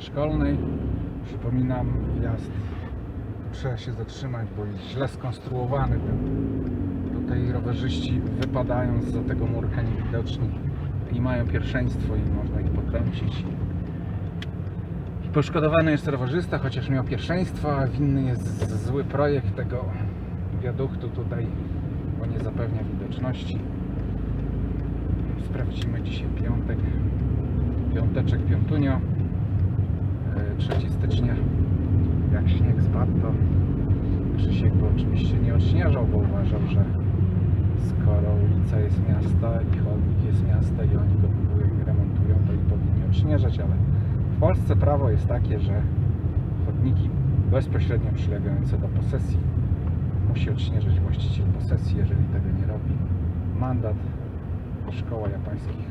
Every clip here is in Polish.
szkolnej. Przypominam, wjazd trzeba się zatrzymać, bo jest źle skonstruowany. Tutaj rowerzyści wypadają za tego murka niewidoczni i mają pierwszeństwo i można ich potrącić. Poszkodowany jest rowerzysta, chociaż miał pierwszeństwo, a winny jest z- zły projekt tego wiaduktu tutaj, bo nie zapewnia widoczności. Sprawdzimy dzisiaj piątek, piąteczek, piątunio, 3 stycznia. Jak śnieg spadł, to Krzysiek by oczywiście nie odśnieżał, bo uważał, że skoro ulica jest miasta i chodnik jest miasta i oni go budują i remontują, to i powinni odśnieżać, ale w Polsce prawo jest takie, że chodniki bezpośrednio przylegające do posesji musi odśnieżać właściciel posesji, jeżeli tego nie robi. Mandat, szkoła japańskich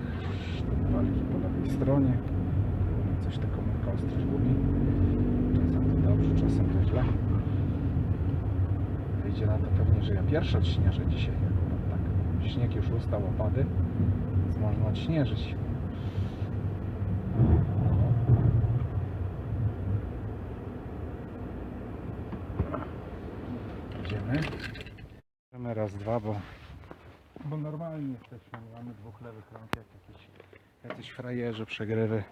sztuk walki po lewej stronie. Taką ostrość gubi. Czasem to dobrze, czasem to źle. Wyjdzie na to pewnie, że ja pierwszy odśnieżę dzisiaj. Tak. Śnieg już ustał, opady, więc można odśnieżyć. Idziemy. Idziemy raz, dwa, bo, bo normalnie jesteśmy. Mamy dwóch lewych rąk, jak jakieś, jacyś frajerzy, przegrywy.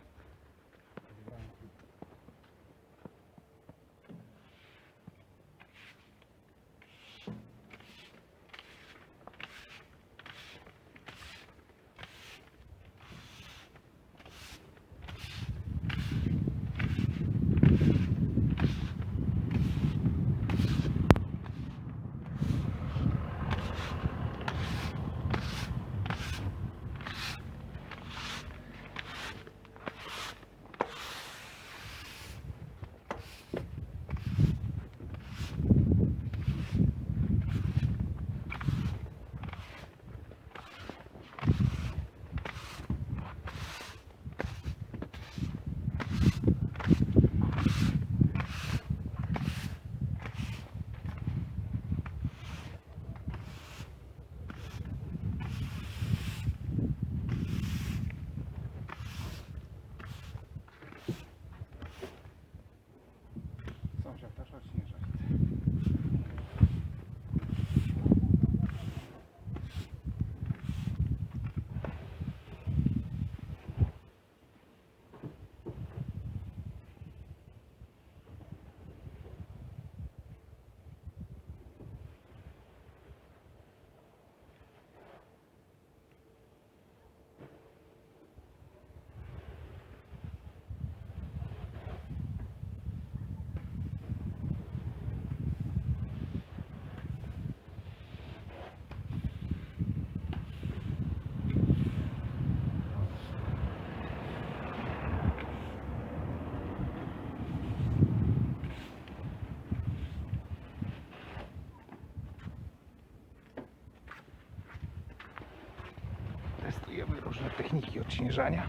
Odśnieżania.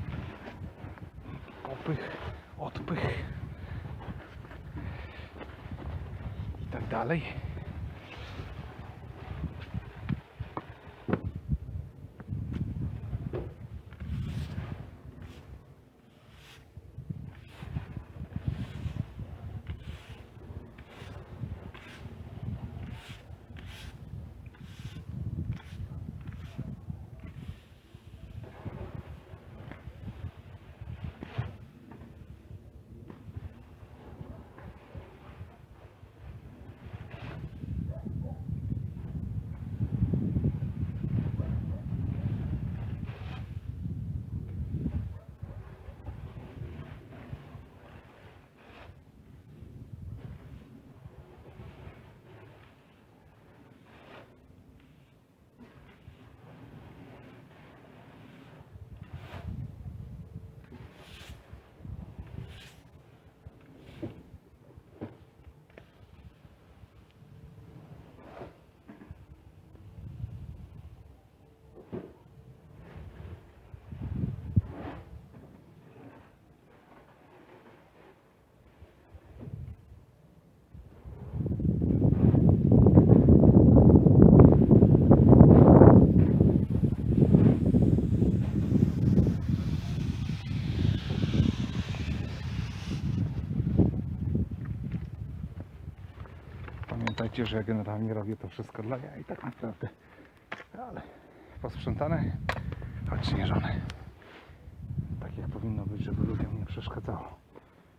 Popych, odpych i tak dalej. Pamiętajcie, że ja generalnie robię to wszystko dla jaj, tak naprawdę. Ale posprzątane, odśnieżone. Tak jak powinno być, żeby ludziom nie przeszkadzało,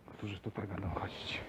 którzy tutaj będą chodzić.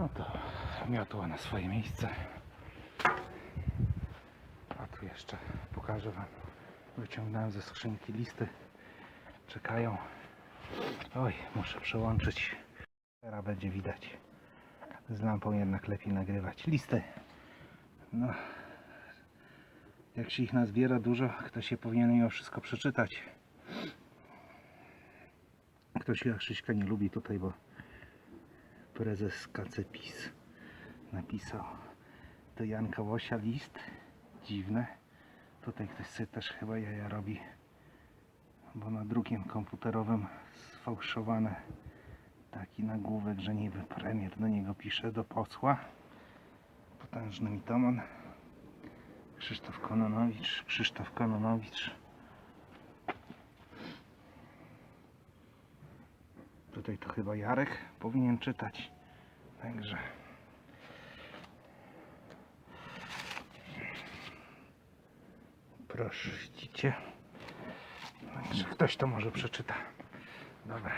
No to miotło na swoje miejsce. A tu jeszcze pokażę Wam. Wyciągnąłem ze skrzynki listy. Czekają. Oj, muszę przełączyć. Teraz będzie widać. Z lampą jednak lepiej nagrywać. Listy. No. Jak się ich nazbiera dużo, ktoś się powinien mimo wszystko przeczytać. Ktoś Krzyśka nie lubi tutaj, bo prezes KCPiS napisał. Do Janka Łosia list. Dziwne. Tutaj ktoś sobie też chyba jaja robi bo na drukiem komputerowym sfałszowane taki nagłówek, że niby premier do niego pisze do posła. Potężny mitoman Krzysztof Kononowicz. Krzysztof Kononowicz. Tutaj to chyba Jarek powinien czytać. Także. Proszę, widzicie? Ktoś to może przeczyta. Dobra.